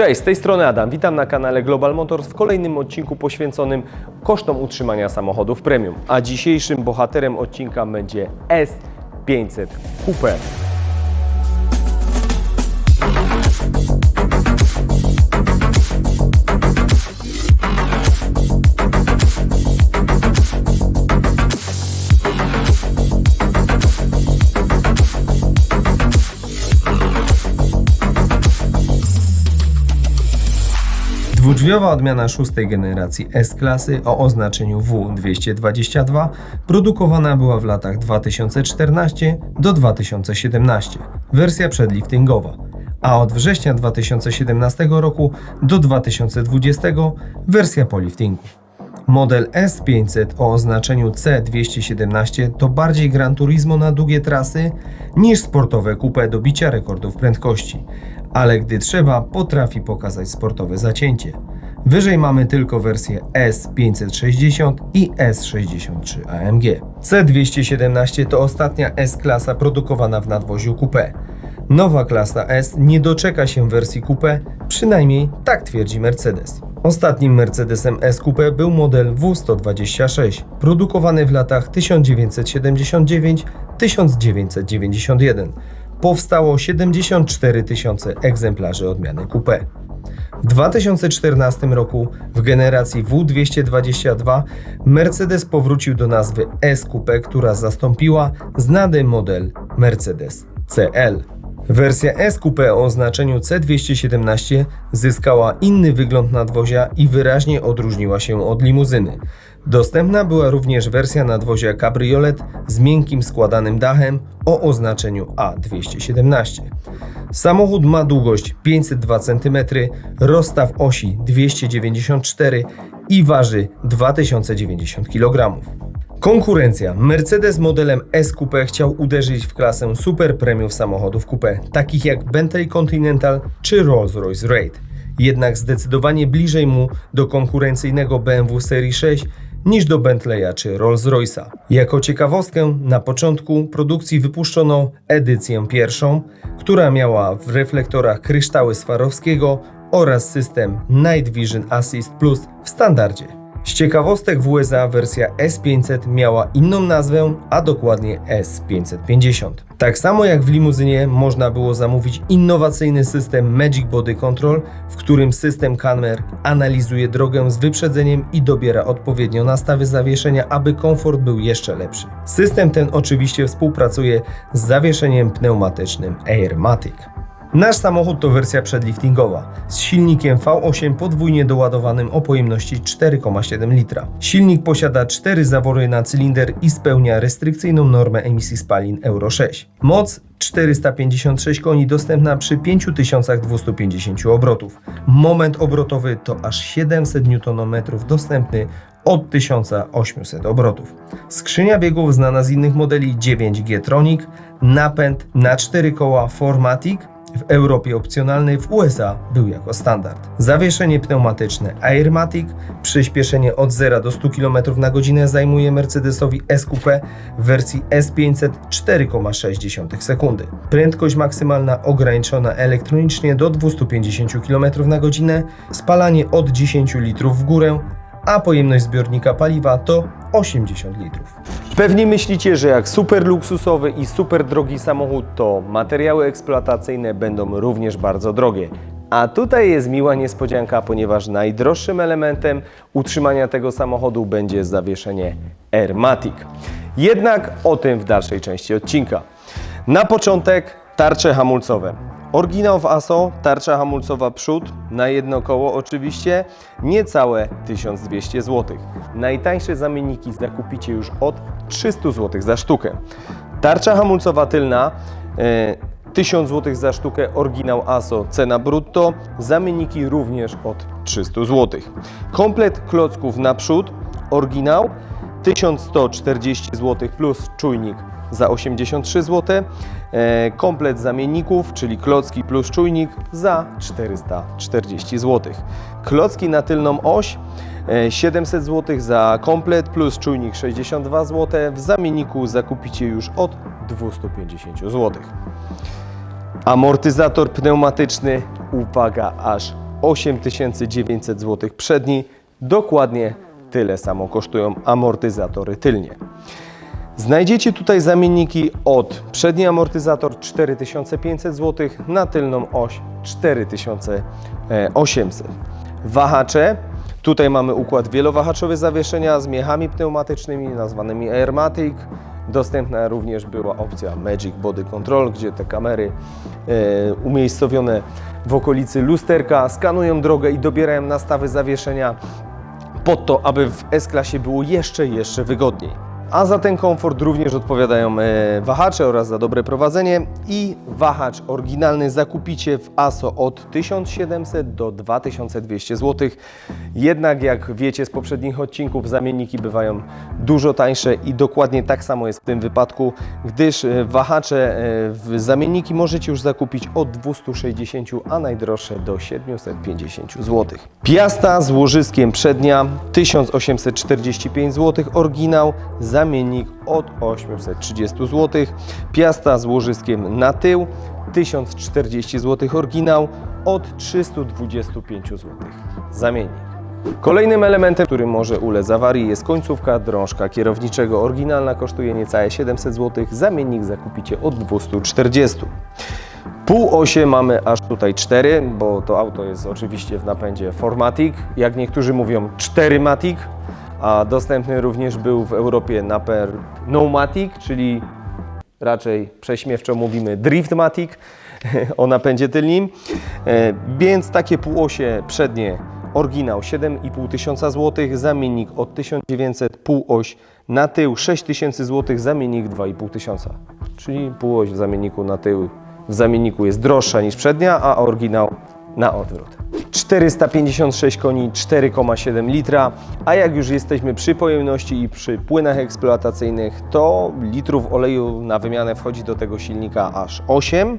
Cześć, z tej strony Adam. Witam na kanale Global Motors w kolejnym odcinku poświęconym kosztom utrzymania samochodów premium. A dzisiejszym bohaterem odcinka będzie S500 Coupe. Dwudrzwiowa odmiana szóstej generacji S-klasy o oznaczeniu W222 produkowana była w latach 2014 do 2017, wersja przedliftingowa, a od września 2017 roku do 2020 wersja po liftingu. Model S500 o oznaczeniu C217 to bardziej Gran Turismo na długie trasy niż sportowe coupe do bicia rekordów prędkości, ale gdy trzeba, potrafi pokazać sportowe zacięcie. Wyżej mamy tylko wersje S560 i S63 AMG. C217 to ostatnia S-klasa produkowana w nadwoziu coupe. Nowa klasa S nie doczeka się wersji coupe, przynajmniej tak twierdzi Mercedes. Ostatnim Mercedesem S Coupe był model W126, produkowany w latach 1979-1991. Powstało 74 tysiące egzemplarzy odmiany coupe. W 2014 roku w generacji W222 Mercedes powrócił do nazwy S Coupe, która zastąpiła znany model Mercedes CL. Wersja S Coupe o oznaczeniu C217 zyskała inny wygląd nadwozia i wyraźnie odróżniła się od limuzyny. Dostępna była również wersja nadwozia Cabriolet z miękkim składanym dachem o oznaczeniu A217. Samochód ma długość 502 cm, rozstaw osi 294 i waży 2090 kg. Konkurencja. Mercedes modelem S Coupe chciał uderzyć w klasę super premium samochodów coupe, takich jak Bentley Continental czy Rolls-Royce Raid. Jednak zdecydowanie bliżej mu do konkurencyjnego BMW Serii 6 niż do Bentleya czy Rolls-Royce'a. Jako ciekawostkę, na początku produkcji wypuszczono edycję pierwszą, która miała w reflektorach kryształy Swarowskiego oraz system Night Vision Assist Plus w standardzie. Z ciekawostek w USA wersja S500 miała inną nazwę, a dokładnie S550. Tak samo jak w limuzynie można było zamówić innowacyjny system Magic Body Control, w którym system kamer analizuje drogę z wyprzedzeniem i dobiera odpowiednio nastawy zawieszenia, aby komfort był jeszcze lepszy. System ten oczywiście współpracuje z zawieszeniem pneumatycznym Airmatic. Nasz samochód to wersja przedliftingowa z silnikiem V8 podwójnie doładowanym o pojemności 4,7 litra. Silnik posiada 4 zawory na cylinder i spełnia restrykcyjną normę emisji spalin Euro 6. Moc 456 koni dostępna przy 5250 obrotów. Moment obrotowy to aż 700 Nm dostępny od 1800 obrotów. Skrzynia biegów znana z innych modeli 9G Tronic, napęd na 4 koła Formatic, w Europie opcjonalny, w USA był jako standard. Zawieszenie pneumatyczne Airmatic, przyspieszenie od 0 do 100 km na godzinę zajmuje Mercedesowi S-Coupe w wersji S500 4,6 sekundy. Prędkość maksymalna ograniczona elektronicznie do 250 km na godzinę, spalanie od 10 litrów w górę, a pojemność zbiornika paliwa to 80 litrów. Pewnie myślicie, że jak super luksusowy i super drogi samochód, to materiały eksploatacyjne będą również bardzo drogie. A tutaj jest miła niespodzianka, ponieważ najdroższym elementem utrzymania tego samochodu będzie zawieszenie Airmatic. Jednak o tym w dalszej części odcinka. Na początek tarcze hamulcowe. Oryginał w ASO, tarcza hamulcowa przód, na jedno koło oczywiście, niecałe 1200 zł. Najtańsze zamienniki zakupicie już od 300 zł za sztukę. Tarcza hamulcowa tylna e, 1000 zł za sztukę, oryginał ASO, cena brutto, zamienniki również od 300 zł. Komplet klocków naprzód, oryginał 1140 zł plus czujnik za 83 zł. E, komplet zamienników, czyli klocki plus czujnik za 440 zł. Klocki na tylną oś e, 700 zł za komplet plus czujnik 62 zł. W zamienniku zakupicie już od 250 zł. Amortyzator pneumatyczny, uwaga, aż 8900 zł przedni. Dokładnie tyle samo kosztują amortyzatory tylnie. Znajdziecie tutaj zamienniki od przedni amortyzator 4500 zł na tylną oś 4800. Wahacze. Tutaj mamy układ wielowahaczowy zawieszenia z miechami pneumatycznymi nazwanymi Airmatic. Dostępna również była opcja Magic Body Control, gdzie te kamery e, umiejscowione w okolicy lusterka skanują drogę i dobierają nastawy zawieszenia po to, aby w S-klasie było jeszcze, jeszcze wygodniej. A za ten komfort również odpowiadają e, wahacze oraz za dobre prowadzenie i wahacz oryginalny zakupicie w ASO od 1700 do 2200 zł. Jednak jak wiecie z poprzednich odcinków zamienniki bywają dużo tańsze i dokładnie tak samo jest w tym wypadku, gdyż e, wahacze e, w zamienniki możecie już zakupić od 260, a najdroższe do 750 zł. Piasta z łożyskiem przednia 1845 zł, oryginał, zamiennik od 830 zł. Piasta z łożyskiem na tył 1040 zł, oryginał od 325 zł. Zamiennik. Kolejnym elementem, który może ulec awarii jest końcówka drążka kierowniczego. Oryginalna kosztuje niecałe 700 zł, zamiennik zakupicie od 240 Pół osie mamy aż tutaj 4, bo to auto jest oczywiście w napędzie 4MATIC, jak niektórzy mówią 4MATIC, a dostępny również był w Europie napęd Pneumatic, czyli raczej prześmiewczo mówimy Driftmatic o napędzie tylnym. E, Więc takie półosie przednie oryginał 7,5 tysiąca złotych, zamiennik od 1900, półoś na tył 6000 złotych, zamiennik 2,5 tysiąca. Czyli półoś w zamienniku na tył w zamienniku jest droższa niż przednia, a oryginał na odwrót. 456 koni, 4,7 litra, a jak już jesteśmy przy pojemności i przy płynach eksploatacyjnych, to litrów oleju na wymianę wchodzi do tego silnika aż 8.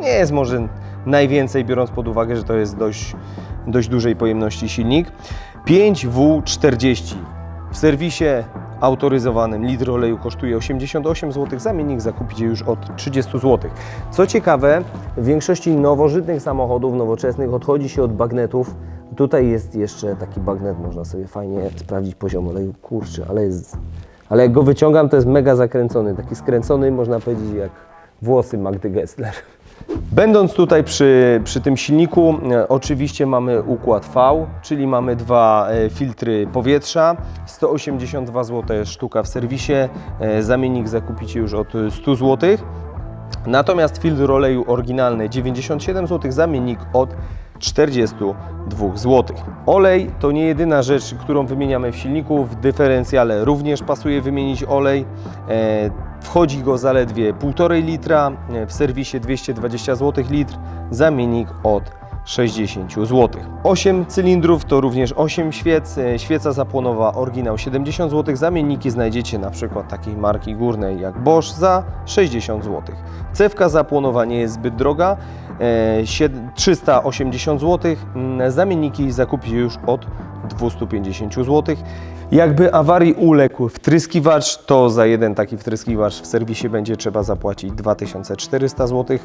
Nie jest może najwięcej, biorąc pod uwagę, że to jest dość, dość dużej pojemności silnik. 5W40 w serwisie autoryzowanym litr oleju kosztuje 88 zł, zamiennik zakupicie już od 30 zł. Co ciekawe, w większości nowożytnych samochodów, nowoczesnych odchodzi się od bagnetów. Tutaj jest jeszcze taki bagnet, można sobie fajnie sprawdzić poziom oleju. Kurczę, ale jest... Ale jak go wyciągam, to jest mega zakręcony. Taki skręcony, można powiedzieć, jak włosy Magdy Gessler. Będąc tutaj przy, przy tym silniku, e, oczywiście mamy układ V, czyli mamy dwa e, filtry powietrza. 182 zł sztuka w serwisie, e, zamiennik zakupicie już od 100 zł. Natomiast filtr oleju oryginalny 97 zł, zamiennik od 42 zł. Olej to nie jedyna rzecz, którą wymieniamy w silniku. W dyferencjale również pasuje wymienić olej. E, wchodzi go zaledwie 1,5 litra, e, w serwisie 220 zł litr, zamiennik od 60 zł. 8 cylindrów to również 8 świec. E, Świeca zapłonowa oryginał 70 zł. Zamienniki znajdziecie na przykład takiej marki górnej jak Bosch za 60 zł. Cewka zapłonowa nie jest zbyt droga. E, sied- 380 zł. Mm, Zamienniki zakupicie już od 250 zł. Jakby awarii uległ wtryskiwacz, to za jeden taki wtryskiwacz w serwisie będzie trzeba zapłacić 2400 zł.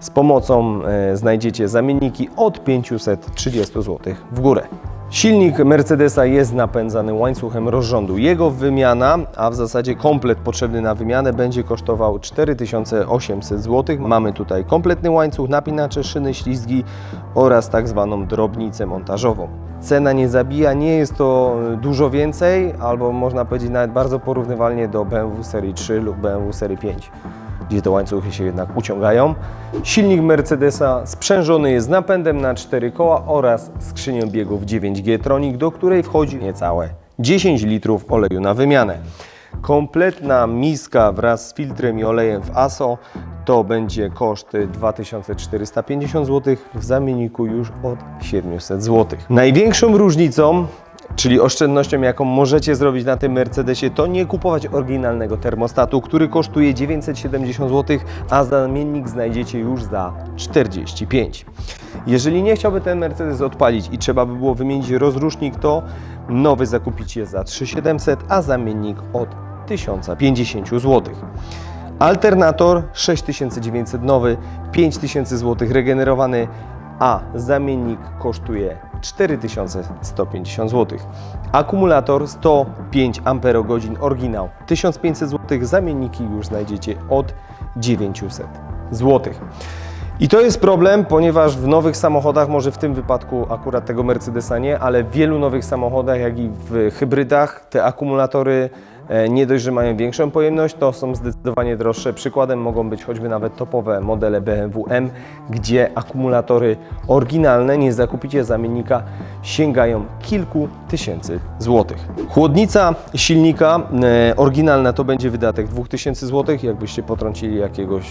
Z pomocą e, znajdziecie zamienniki od 530 zł w górę. Silnik Mercedesa jest napędzany łańcuchem rozrządu. Jego wymiana, a w zasadzie komplet potrzebny na wymianę, będzie kosztował 4800 zł. Mamy tutaj kompletny łańcuch, napinacze, szyny, ślizgi oraz tak zwaną drobnicę montażową. Cena nie zabija, nie jest to dużo więcej, albo można powiedzieć nawet bardzo porównywalnie do BMW serii 3 lub BMW serii 5 gdzie te łańcuchy się jednak uciągają. Silnik Mercedesa sprzężony jest napędem na 4 koła oraz skrzynią biegów 9G Tronic, do której wchodzi niecałe 10 litrów oleju na wymianę. Kompletna miska wraz z filtrem i olejem w ASO to będzie koszt 2450 zł, w zamienniku już od 700 zł. Największą różnicą Czyli oszczędnością, jaką możecie zrobić na tym Mercedesie, to nie kupować oryginalnego termostatu, który kosztuje 970 zł, a zamiennik znajdziecie już za 45. Jeżeli nie chciałby ten Mercedes odpalić i trzeba by było wymienić rozrusznik, to nowy zakupicie za 3700, a zamiennik od 1050 zł. Alternator 6900 nowy, 5000 zł regenerowany, a zamiennik kosztuje 4150 zł. Akumulator 105 Ah oryginał 1500 zł, zamienniki już znajdziecie od 900 zł. I to jest problem, ponieważ w nowych samochodach, może w tym wypadku akurat tego Mercedesa nie, ale w wielu nowych samochodach, jak i w hybrydach, te akumulatory nie dość, że mają większą pojemność, to są zdecydowanie droższe. Przykładem mogą być choćby nawet topowe modele BMW M, gdzie akumulatory oryginalne, nie zakupicie zamiennika, sięgają kilku tysięcy złotych. Chłodnica silnika e, oryginalna to będzie wydatek 2000 złotych, jakbyście potrącili jakiegoś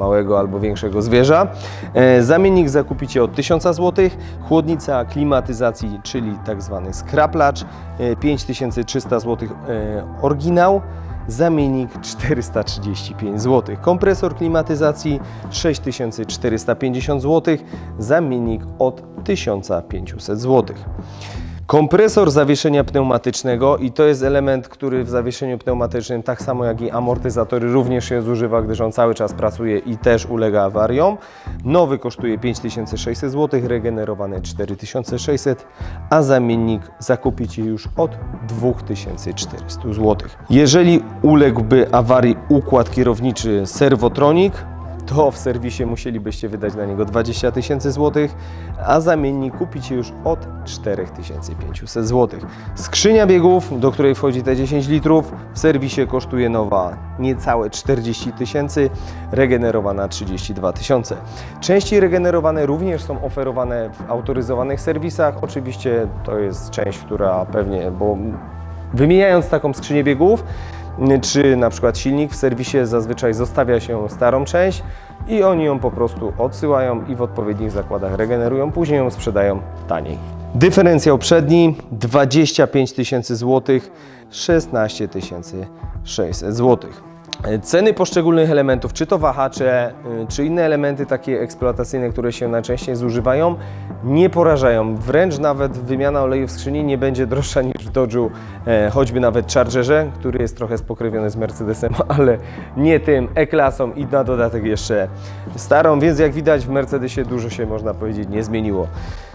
małego albo większego zwierza. E, Zamiennik zakupicie od 1000 zł, chłodnica klimatyzacji, czyli tak zwany skraplacz, e, 5300 zł e, oryginał, zamiennik 435 zł, kompresor klimatyzacji 6450 zł, zamiennik od 1500 zł. Kompresor zawieszenia pneumatycznego i to jest element, który w zawieszeniu pneumatycznym, tak samo jak i amortyzatory, również się zużywa, gdyż on cały czas pracuje i też ulega awariom. Nowy kosztuje 5600 zł, regenerowany 4600, a zamiennik zakupicie już od 2400 zł. Jeżeli uległby awarii układ kierowniczy Servotronic, to w serwisie musielibyście wydać na niego 20 tysięcy złotych, a zamiennik kupicie już od 4500 złotych. Skrzynia biegów, do której wchodzi te 10 litrów, w serwisie kosztuje nowa niecałe 40 tysięcy, regenerowana 32 tysiące. Części regenerowane również są oferowane w autoryzowanych serwisach. Oczywiście to jest część, która pewnie, bo wymieniając taką skrzynię biegów, czy na przykład silnik w serwisie zazwyczaj zostawia się starą część i oni ją po prostu odsyłają i w odpowiednich zakładach regenerują, później ją sprzedają taniej. Dyferencjał przedni 25 tysięcy złotych, 16 600 złotych. Ceny poszczególnych elementów, czy to wahacze, y, czy inne elementy takie eksploatacyjne, które się najczęściej zużywają, nie porażają. Wręcz nawet wymiana oleju w skrzyni nie będzie droższa niż w Dodge'u, e, choćby nawet Chargerze, który jest trochę spokrewiony z Mercedesem, ale nie tym E-klasą i na dodatek jeszcze starą, więc jak widać w Mercedesie dużo się można powiedzieć nie zmieniło.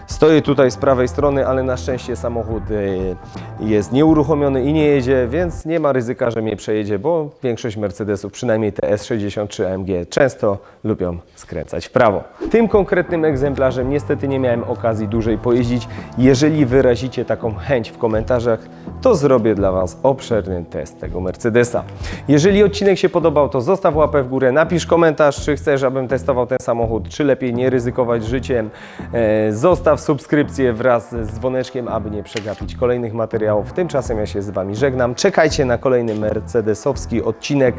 Stoję tutaj z prawej strony, ale na szczęście samochód y, jest nieuruchomiony i nie jedzie, więc nie ma ryzyka, że mnie przejedzie, bo większość Mercedesów, przynajmniej te S63 AMG, często lubią skręcać w prawo. Tym konkretnym egzemplarzem niestety nie miałem okazji dłużej pojeździć. Jeżeli wyrazicie taką chęć w komentarzach, to zrobię dla Was obszerny test tego Mercedesa. Jeżeli odcinek się podobał, to zostaw łapę w górę, napisz komentarz, czy chcesz, abym testował ten samochód, czy lepiej nie ryzykować życiem. E, Zostaw subskrypcję wraz z dzwoneczkiem, aby nie przegapić kolejnych materiałów. Tymczasem ja się z Wami żegnam. Czekajcie na kolejny mercedesowski odcinek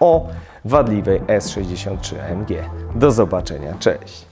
o wadliwej S63 AMG. Do zobaczenia, cześć!